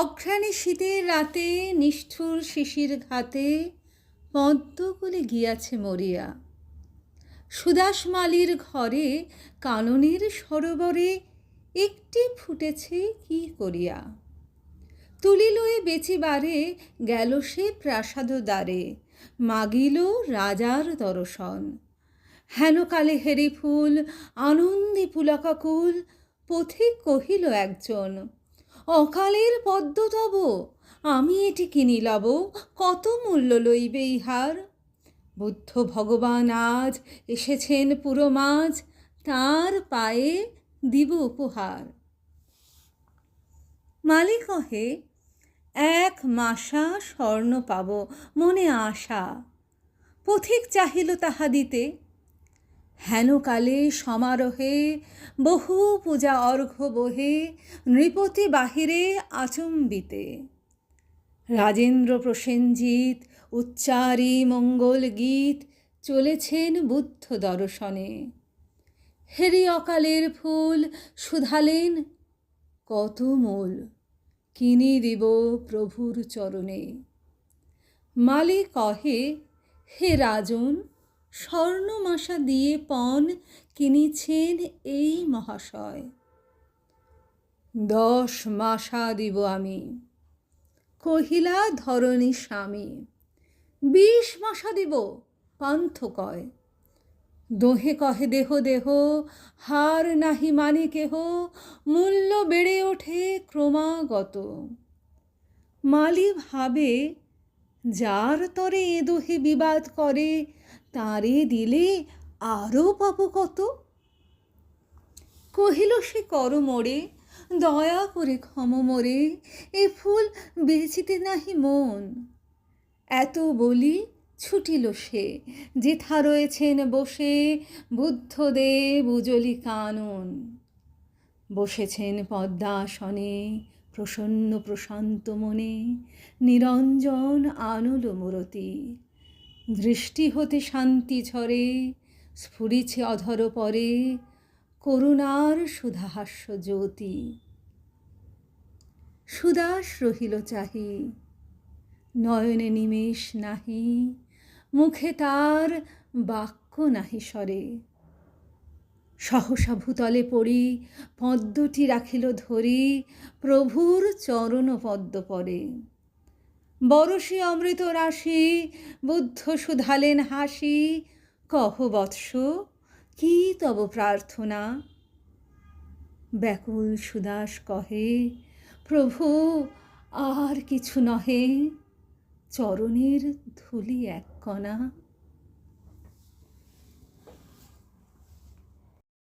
অঘ্রাণে শীতের রাতে নিষ্ঠুর শিশির ঘাতে পদ্মগুলি গিয়াছে মরিয়া। সুদাস মালির ঘরে কাননের সরোবরে একটি ফুটেছে কি করিয়া। তুলিলয়ে বেচিবারে গেল সে প্রাসাদ দ্বারে, মাগিল রাজার দর্শন। হেন কালে হেরি ফুল, আনন্দে পুলকাকুল পথিক কহিল একজন অকালের পদ্ম তব। আমি এটি কিনি লব কত মূল্য লইবে ইহার? বুদ্ধ ভগবান আজ এসেছেন পুরো মাঝ, তাঁর পায়ে দিব উপহার। মালি কহে, এক মাসা স্বর্ণ পাব, মনে আশা। পথিক চাহিল তাহা দিতে। হেনকালে সমারোহে বহু পূজা অর্ঘ্য বহে নৃপতি বাহিরে আচম্বিতে। রাজেন্দ্র প্রসেনজিৎ উচ্চারী মঙ্গল গীত চলেছেন বুদ্ধ দর্শনে। হেরি অকালের ফুল শুধালেন কত মূল, কিনি দিব প্রভুর চরণে। মালে কহে, হে রাজন স্বর্ণমাশা দিয়ে পণ কিনেছেন এই মহাশয়। দশ মাসা দিব আমি, কহিলা ধরণী স্বামী। বিশ মাসা দিব, পান্থ কয়। দোহে কহে দেহ দেহ, হার নাহি মানে কেহ, মূল্য বেড়ে ওঠে ক্রমাগত। মালি ভাবে, যার তরে এ দোহে বিবাদ করে তারে দিলে আরও পাব কত? কহিল সে, কর মোড়ে দয়া করে ক্ষম মোরে, এ ফুল বেচিতে নাহি মন। এত বলি ছুটিল সে, যেথা রয়েছেন বসে বুদ্ধদেব উজলি কানন। বসেছেন পদ্মাসনে, প্রসন্ন প্রশান্ত মনে, নিরঞ্জন আনল মূরতি। দৃষ্টি হতে শান্তি ঝরে, স্ফুরিছে অধর পরে, করুণার সুধাহাস্য জ্যোতি। সুদাস রহিল চাহি, নয়নে নিমেষ নাহি, মুখে তার বাক্য নাহি সরে সহসা ভূতলে পড়ি, পদ্মটি রাখিল ধরি, প্রভুর চরণ পদ্ম পরে। বরশি অমৃত রাশি, বুদ্ধ সুধালেন হাসি, কহ বৎস, কি তব প্রার্থনা? ব্যাকুল সুদাস কহে, প্রভু, আর কিছু নহে, চরণের ধুলি এক কণা।